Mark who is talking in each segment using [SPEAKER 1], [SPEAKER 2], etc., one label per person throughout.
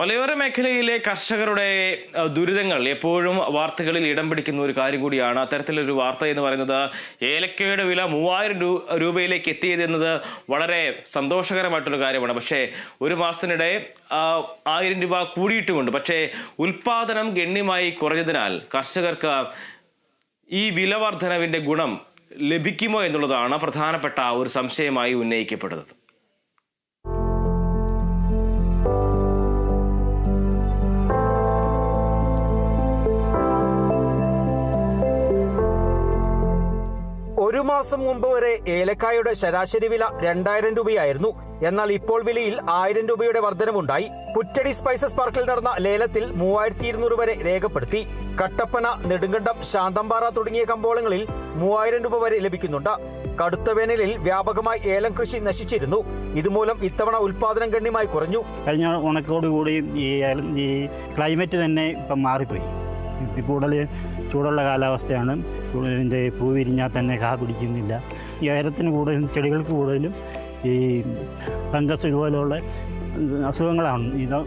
[SPEAKER 1] മലയോര മേഖലയിലെ കർഷകരുടെ ദുരിതങ്ങൾ എപ്പോഴും വാർത്തകളിൽ ഇടം പിടിക്കുന്ന ഒരു കാര്യം കൂടിയാണ്. അത്തരത്തിലൊരു വാർത്ത എന്ന് പറയുന്നത് ഏലക്കയുടെ വില മൂവായിരം രൂപയിലേക്ക് എത്തിയത് എന്നത് വളരെ സന്തോഷകരമായിട്ടുള്ള കാര്യമാണ്. പക്ഷേ ഒരു മാസത്തിനിടെ ആയിരം രൂപ കൂടിയിട്ടുമുണ്ട്. പക്ഷേ ഉൽപാദനം ഗണ്യമായി കുറഞ്ഞതിനാൽ കർഷകർക്ക് ഈ വില വർധനവിന്റെ ഗുണം ലഭിക്കുമോ എന്നുള്ളതാണ് പ്രധാനപ്പെട്ട ഒരു സംശയമായി ഉന്നയിക്കപ്പെടുന്നത്.
[SPEAKER 2] മാസം മുമ്പ് വരെ ഏലക്കായുടെ ശരാശരി വില രണ്ടായിരം രൂപയായിരുന്നു. എന്നാൽ ഇപ്പോൾ വിലയിൽ ആയിരം രൂപയുടെ വർധനവുണ്ടായി. പുറ്റടി സ്പൈസസ് പാർക്കിൽ നടന്ന ലേലത്തിൽ മൂവായിരത്തി ഇരുന്നൂറ് വരെ രേഖപ്പെടുത്തി. കട്ടപ്പന നെടുങ്കണ്ടം ശാന്തമ്പാറ തുടങ്ങിയ കമ്പോളങ്ങളിൽ മൂവായിരം രൂപ വരെ ലഭിക്കുന്നുണ്ട്. കടുത്ത വേനലിൽ വ്യാപകമായി ഏലം കൃഷി നശിച്ചിരുന്നു. ഇതുമൂലം ഇത്തവണ ഉൽപാദനം ഗണ്യമായി കുറഞ്ഞു.
[SPEAKER 3] കഴിഞ്ഞ ഉണക്കോടുകൂടി ഈ ക്ലൈമറ്റ് തന്നെ ഇപ്പം മാറിപ്പോയി. കൂടുതൽ ചൂടുള്ള കാലാവസ്ഥയാണ്. ഇതിന്റെ പൂ വിരിഞ്ഞാൽ തന്നെ കാ പിടിക്കുന്നില്ല. ഈ ഏലത്തിന് കൂടുതലും ചെടികൾക്ക് കൂടുതലും ഈ ഫംഗസ് ഇതുപോലെയുള്ള അസുഖങ്ങളാണ് ഇത്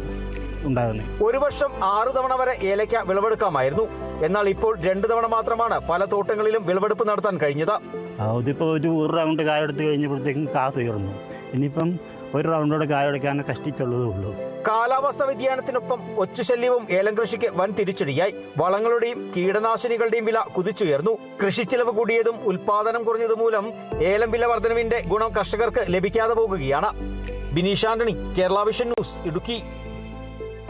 [SPEAKER 3] ഉണ്ടാകുന്നത്.
[SPEAKER 2] ഒരു വർഷം ആറു തവണ വരെ ഏലയ്ക്ക വിളവെടുക്കാമായിരുന്നു. എന്നാൽ ഇപ്പോൾ രണ്ട് തവണ മാത്രമാണ് പല തോട്ടങ്ങളിലും വിളവെടുപ്പ് നടത്താൻ കഴിഞ്ഞത്.
[SPEAKER 3] അതിപ്പോൾ ഒരു ഒരു റൗണ്ട് കാലെടുത്ത് കഴിഞ്ഞപ്പോഴത്തേക്കും കാ തീർന്നു. ഇനിയിപ്പം ഒരു റൗണ്ടോടെ കായ എടുക്കാനേ കഷ്ടിച്ചുള്ളതേ ഉള്ളൂ.
[SPEAKER 2] കാലാവസ്ഥ വ്യതിയാനത്തിനൊപ്പം ഒച്ചുശല്യവും ഏലം കൃഷിക്ക് വൻ തിരിച്ചടിയായി. വളങ്ങളുടെയും കീടനാശിനികളുടെയും വില കുതിച്ചുയർന്നു. കൃഷിച്ചെലവ് കൂടിയതും ഉൽപാദനം കുറഞ്ഞതും മൂലം ഏലം വില വർധനവിന്റെ ഗുണം കർഷകർക്ക് ലഭിക്കാതെ പോകുകയാണ്. Bineesh Antony Kerala vision news Idukki.